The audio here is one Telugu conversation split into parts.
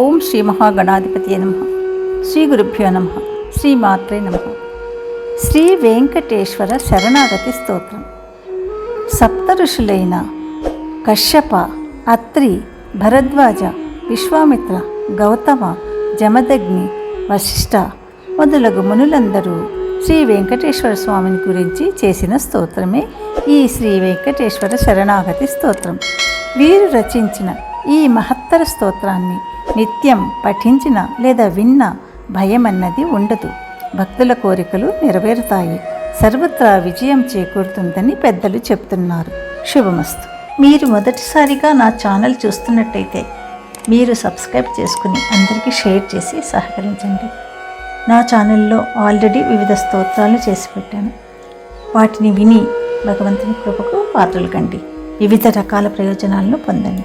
ఓం శ్రీ మహాగణాధిపతి నమ. శ్రీ గురుభ్యో నమ. శ్రీమాత్రే నమ. శ్రీ వెంకటేశ్వర శరణాగతి స్తోత్రం. సప్త ఋషులైన కశ్యప అత్రి భరద్వాజ విశ్వామిత్ర గౌతమ జమదగ్ని వశిష్ఠ మొదలగు మునులందరూ శ్రీ వెంకటేశ్వర స్వామిని గురించి చేసిన స్తోత్రమే ఈ శ్రీ వెంకటేశ్వర శరణాగతి స్తోత్రం. వీరు రచించిన ఈ మహత్తర స్తోత్రాన్ని నిత్యం పఠించిన లేదా విన్న భయం అన్నది ఉండదు. భక్తుల కోరికలు నెరవేరుతాయి. సర్వత్రా విజయం చేకూరుతుందని పెద్దలు చెప్తున్నారు. శుభమస్తు. మీరు మొదటిసారిగా నా ఛానల్ చూస్తున్నట్టయితే మీరు సబ్స్క్రైబ్ చేసుకుని అందరికీ షేర్ చేసి సహకరించండి. నా ఛానల్లో ఆల్రెడీ వివిధ స్తోత్రాలు చేసి పెట్టాను. వాటిని విని భగవంతుని కృపకు పాత్రలు కండి. వివిధ రకాల ప్రయోజనాలను పొందండి.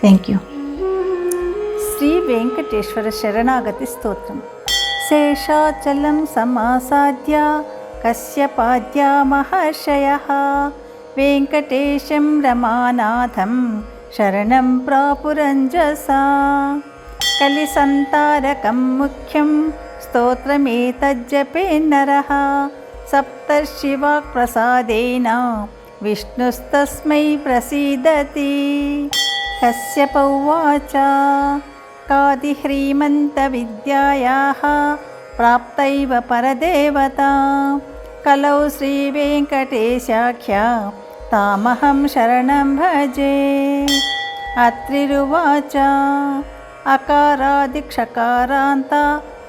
Thank you. శ్రీ వెంకటేశ్వర శరణాగతి స్తోత్రం. శేషాచలం సమాసాద్య కశ్యపాద్య మహర్షయ. వెంకటేశం రమానాథం శరణం ప్రాపురంజసా. కలిసంతారకం ముఖ్యం స్తోత్రమేతజ్జపే నరः. సప్తర్షివాక్ప్రసాదేన విష్ణుస్తస్మై ప్రసీదతి. కశ్యప ఉవాచ कादिह्रीमन्तविद्यायाः प्राप्तैव परदेवता कलौ श्रीवेङ्कटेशाख्या तामहं शरणं भजे अत्रिरुवाच अकारादिक्षकारान्त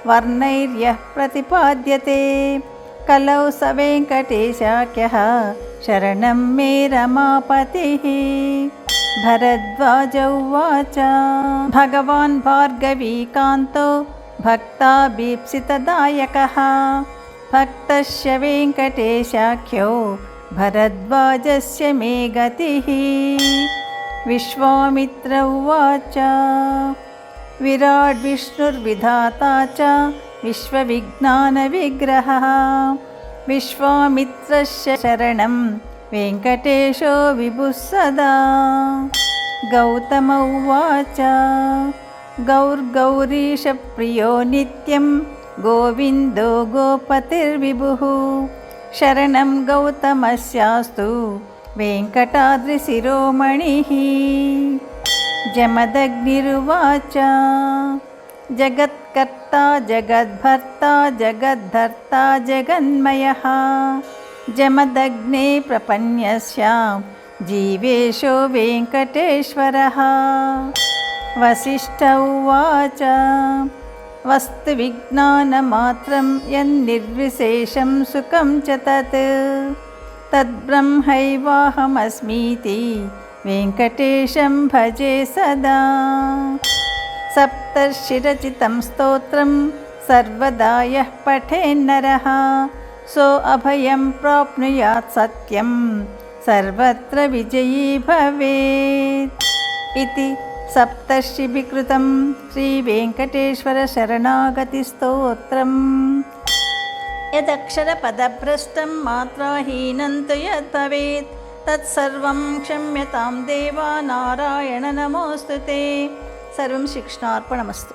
वर्णैर्यः प्रतिपाद्यते कलौ स वेङ्कटेशाख्यः शरणं मे रमापतिः भरद्वाज उवाच भगवान् भार्गवीकान्तो भक्ताभीप्सितदायकः। भक्तस्य वेङ्कटेशाख्यो भरद्वाजस्य मे गतिः। विश्वामित्र उवाच। विराट् विष्णुर्विधाता च विश्वविज्ञानविग्रहः। विश्वामित्रस्य शरणं वेङ्कटेशो विभुः सदा। गौतम उवाच गौर्गौरीशप्रियो नित्यं गोविन्दो गोपतिर्विभुः। शरणं गौतमस्यास्तु वेङ्कटाद्रिशिरोमणिः। जमदग्निरुवाच जगत्कर्ता जगद्भर्ता जगद्धर्ता जगन्मयः जमदग्ने प्रपन्यस्यां जीवेशो वेङ्कटेश्वरः। वसिष्ठ उवाच वस्तुविज्ञानमात्रं यन्निर्विशेषं सुखं च तत्। तद्ब्रह्मैवाहमस्मीति वेङ्कटेशं भजे सदा। सप्तर्षिरचितं स्तोत्रं सर्वदा यः पठेन्नरः सो अभयं प्राप्नुयात् सत्यं सर्वत्र विजयी भवेत्। इति सप्तर्षिभिकृतं श्रीवेङ्कटेश्वरशरणागतिस्तोत्रम्। यदक्षरपदभ्रष्टं मात्राहीनं तु यद्भवेत् तत्सर्वं क्षम्यतां देवा नारायण नमोऽस्तु ते। सर्वं शिक्ष्णार्पणमस्तु